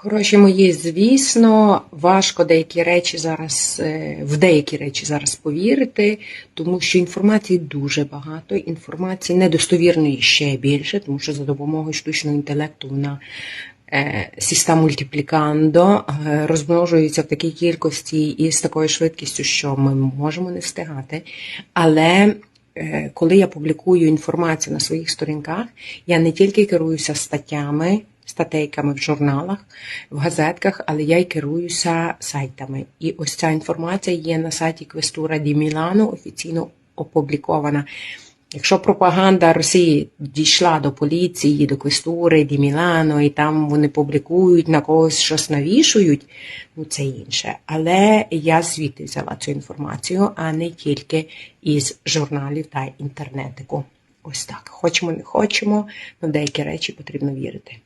Хороші мої, звісно, важко деякі речі зараз е, в деякі речі зараз повірити, тому що інформації дуже багато, інформації недостовірної ще більше, тому що за допомогою штучного інтелекту вона е, сіста мультиплікандо е, розмножується в такій кількості і з такою швидкістю, що ми можемо не встигати. Але коли я публікую інформацію на своїх сторінках, я не тільки керуюся статтями, статейками в журналах, в газетках, але я й керуюся сайтами. І ось ця інформація є на сайті Квестура Ді Мілану, офіційно опублікована. Якщо пропаганда Росії дійшла до поліції, до квестури Ді Мілано, і там вони публікують на когось щось навішують, ну це інше. Але я звідти взяла цю інформацію, а не тільки із журналів та інтернетику. Ось так. Хочемо, не хочемо, але деякі речі потрібно вірити.